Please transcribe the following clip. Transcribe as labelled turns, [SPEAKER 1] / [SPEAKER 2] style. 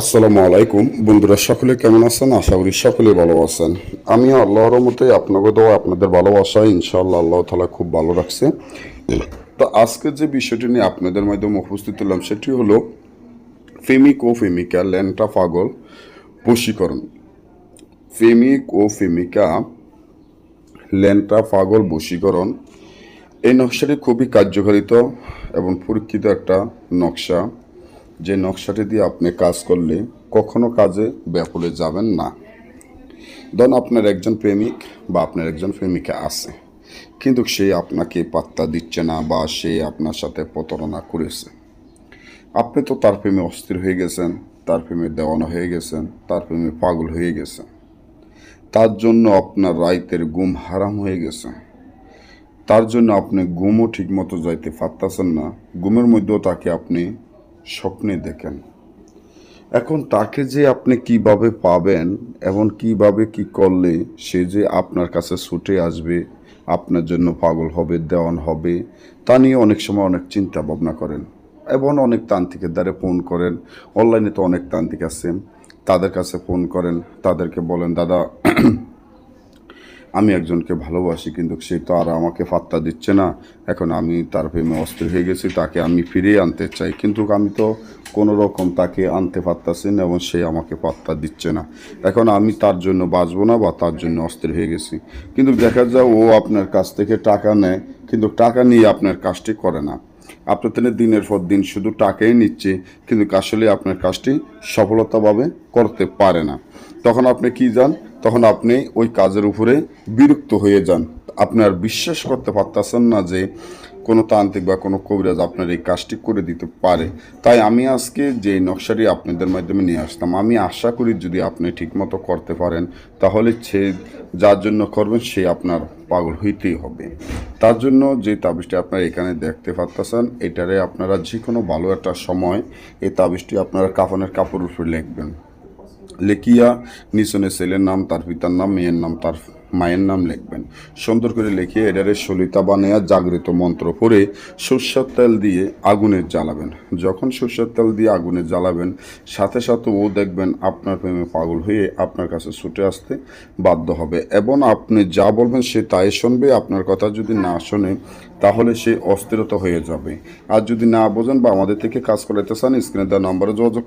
[SPEAKER 1] আসসালামু আলাইকুম। বন্ধুরা, সকলে কেমন আছেন? আশা করি সকলে ভালো আছেন। আমি আল্লাহর মতে আপনাকে তো আপনাদের ভালোবাসা, ইনশাআল্লাহ আল্লাহ তালা খুব ভালো রাখছে। তো আজকে যে বিষয়টি নিয়ে আপনাদের মাধ্যমে উপস্থিত হলাম, সেটি হলো ফেমিক ও ফেমিকা ল্যান্টা পাগল বশীকরণ। ফেমিক ও ফেমিকা ল্যান্টা পাগল বশীকরণ। এই নকশাটি খুবই কার্যকারিত এবং পরীক্ষিত একটা নকশা। যে নকশাটি দিয়ে আপনি কাজ করলে কখনো কাজে ব্যাপলে যাবেন না। ধরুন আপনার একজন প্রেমিক বা আপনার একজন প্রেমিকা আছে, কিন্তু সে আপনাকে পাত্তা দিচ্ছে না বা সে আপনার সাথে প্রতারণা করেছে। আপনি তো তার প্রেমে অস্থির হয়ে গেছেন, তার প্রেমে দেওয়ানো হয়ে গেছেন, তার প্রেমে পাগল হয়ে গেছেন। তার জন্য আপনার রাইতের ঘুম হারাম হয়ে গেছে। তার জন্য আপনি ঘুমও ঠিকমতো যাইতে পারতেছেন না। ঘুমের মধ্যেও তাকে আপনি স্বপ্নে দেখেন। এখন তাকে যে আপনি কীভাবে পাবেন এবং কীভাবে কি করলে সে যে আপনার কাছে ছুটে আসবে, আপনার জন্য পাগল হবে, দেওয়ান হবে, তা নিয়ে অনেক সময় অনেক চিন্তা ভাবনা করেন। এবং অনেক তান্ত্রিকের দ্বারা ফোন করেন। অনলাইনে তো অনেক তান্ত্রিক আছে। তাদের কাছে ফোন করেন। তাদেরকে বলেন, দাদা আমি একজনকে ভালোবাসি, কিন্তু সে তো আর আমাকে ফাত্তা দিচ্ছে না। এখন আমি তার প্রেমে অস্থির হয়ে গেছি, তাকে আমি ফিরিয়ে আনতে চাই। কিন্তু আমি তো কোনো রকম তাকে আনতে পারতাছি না এবং সে আমাকে পাত্তা দিচ্ছে না। এখন আমি তার জন্য বাঁচবো না বা তার জন্য অস্থির হয়ে গেছি। কিন্তু দেখা যায় ও আপনার কাছ থেকে টাকা নেয়, কিন্তু টাকা নিয়ে আপনার কাজটি করে না। আপনার থেকে দিনের পর দিন শুধু টাকাই নিচ্ছে, কিন্তু আসলে আপনার কাজটি সফলতাভাবে করতে পারে না। তখন আপনি কি যান তখন আপনি ওই কাজের উপরে বিরক্ত হয়ে যান। আপনার বিশ্বাস করতে পারতেছেন না যে কোনো তান্ত্রিক বা কোনো কবিরাজ আপনার এই কাজটি করে দিতে পারে। তাই আমি আজকে যে নকশাটি আপনাদের মাধ্যমে নিয়ে আসতাম, আমি আশা করি যদি আপনি ঠিকমতো করতে পারেন, তাহলে সে যার জন্য করবেন সে আপনার পাগল হইতেই হবে। তার জন্য যে তাবিজটি আপনারা এখানে দেখতে পারতেছেন, এটারে আপনারা যে কোনো ভালো একটা সময় এই তাবিজটি আপনারা কাফনের কাপড়ের উপরে লিখবেন। লেখিয়া নিচনে ছেলের নাম, তার পিতার নাম, মেয়ের নাম, তার মায়ের নাম লিখবেন। সুন্দর করে লিখিয়ে এটারে সলিতা বানিয়ে জাগৃত মন্ত্র পড়ে সর্ষের তেল দিয়ে আগুনে জ্বালাবেন। যখন সর্ষের তেল দিয়ে আগুনে জ্বালাবেন, সাথে সাথে ও দেখবেন আপনার প্রেমে পাগল হয়ে আপনার কাছে ছুটে আসতে বাধ্য হবে। এবং আপনি যা বলবেন সে তাই শুনবে। আপনার কথা যদি না শোনে, তাহলে সে অস্থিরতা হয়ে যাবে। আর যদি না বোঝেন বা আমাদের থেকে কাজ করাতে চান, স্ক্রিনে দেওয়া নম্বরে যোগাযোগ